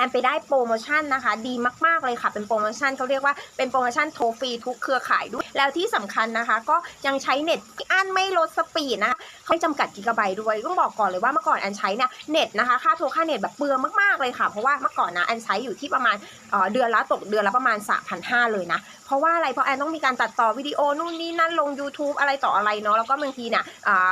แอนไปได้โปรโมชั่นนะคะ ดีมาก ๆ เลยค่ะ เป็นโปรโมชั่นเขาเรียกว่าเป็นโปรโมชั่นโทรฟรีทุกเครือข่ายด้วย แล้วที่สำคัญนะคะ ก็ยังใช้เน็ตอันไม่ลดสปีดนะคะเขาไม่จำกัดกิกะไบต์ด้วยต้องบอกก่อนเลยว่าเมื่อก่อนแอนใช้เนี่ยเน็ตนะคะ ค่าโทรค่าเน็ตแบบเปลืองมาก ๆ เลยค่ะ เพราะว่าเมื่อก่อนนะแอนใช้อยู่ที่ประมาณเเดือนละตกเดือนละประมาณ3,500เลยนะ เพราะว่าอะไรเพราะแอนต้องมีการตัดต่อวิดีโอนู่นนี่นั่นลง YouTube อะไรต่ออะไรเนาะแล้วก็บางทีเนี่ย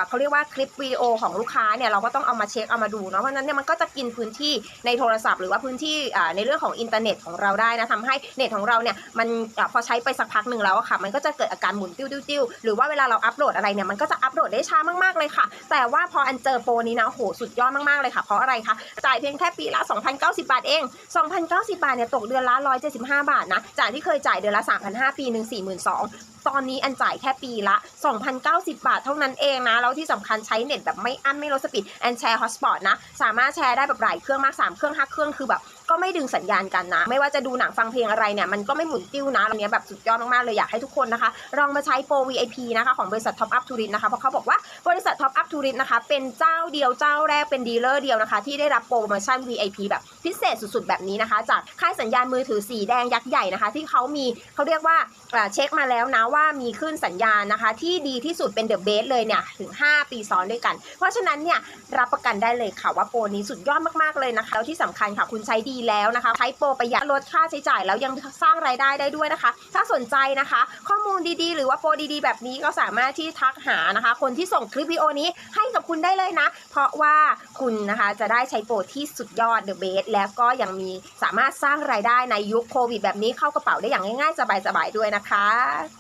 เขาเรียกว่าคลิปวิดีโอของลูกค้าเนี่ยเราก็ต้องเอามาเช็คเอามาดูเนาะเพราะฉะนั้นเนี่ยมันก็จะกินพื้นที่ในโทรศัพท์หรือว่าพื้นที่ในเรื่องของอินเทอร์เน็ตของเราได้นะทำให้เน็ตของเราเนี่ยมันพอใช้ไปสักพักหนึ่งแล้วอะค่ะ มันก็จะเกิดอาการหมุนติ้วติ้วติ้วหรือว่าเวลาเราอัปโหลดอะไรเนี่ยมันก็จะอัปโหลดได้ช้ามากๆเลยค่ะ แต่ว่าพออันเจอโปรนี้นะโอ้โหสุดยอดมากๆเลยค่ะ เพราะอะไรคะจ่ายเพียงแค่ปีละ2,090 บาทเอง 2,090 บาทเนี่ยตกเดือนละ175 บาทนะจากที่เคยจ่ายเดือนละ3,500ปีหนึ่ง42,000 ตอนนี้อันจ่ายแค่ปีละ 2,090 บาทเท่านั้นเองนะ แล้วที่สำคัญใช้เน็ตแบบไม่อั้นไม่ลดสปีดแอนแชร์ฮอสปอตนะ สามารถแชร์ได้แบบหลายเครื่องมาก 3 เครื่อง 5 เครื่องคือแบบก็ไม่ดึงสัญญาณกันนะ ไม่ว่าจะดูหนังฟังเพลงอะไรเนี่ย มันก็ไม่หมุนติ้วนะอันนี้แบบสุดยอดมาก ๆ เลยอยากให้ทุกคนนะคะลองมาใช้โปร VIP นะคะของบริษัท Top Up Tourist นะคะ เพราะเขาบอกว่าบริษัท Top Up Tourist นะคะเป็นเจ้าเดียวเจ้าแรกเป็นดีลเลอร์เดียวนะคะ ที่ได้รับโปรโมชั่น VIP แบบพิเศษสุด ๆ แบบนี้นะคะ จากค่ายสัญญาณมือถือสีแดงยักษ์ใหญ่นะคะ ที่เขามีเขาเรียกว่าเช็คมาแล้วนะว่าว่ามีขึ้นสัญญาณนะคะ ที่ดีที่สุดเป็นเดอะเบสเลยเนี่ยถึง 5 ปีซ้อนด้วยกัน เพราะฉะนั้นเนี่ยรับประกันได้เลยค่ะว่าโปรนี้สุดยอดมากๆเลยนะคะแล้วที่สำคัญค่ะคุณใช้ดีแล้วนะคะ ใช้โปรประหยัดลดค่าใช้จ่ายแล้วยังสร้างรายได้ได้ด้วยนะคะ ถ้าสนใจนะคะ ข้อมูลดีๆ หรือว่าโปรดีๆ แบบนี้ก็สามารถที่ทักหานะคะ คนที่ส่งคลิปวิดีโอนี้ให้กับคุณได้เลยนะ เพราะว่าคุณนะคะจะได้ใช้โปรที่สุดยอดเดอะเบสแล้วก็ยังมีสามารถสร้างรายได้ในยุคโควิดแบบนี้เข้ากระเป๋าได้อย่างง่ายๆสบายๆด้วยนะคะ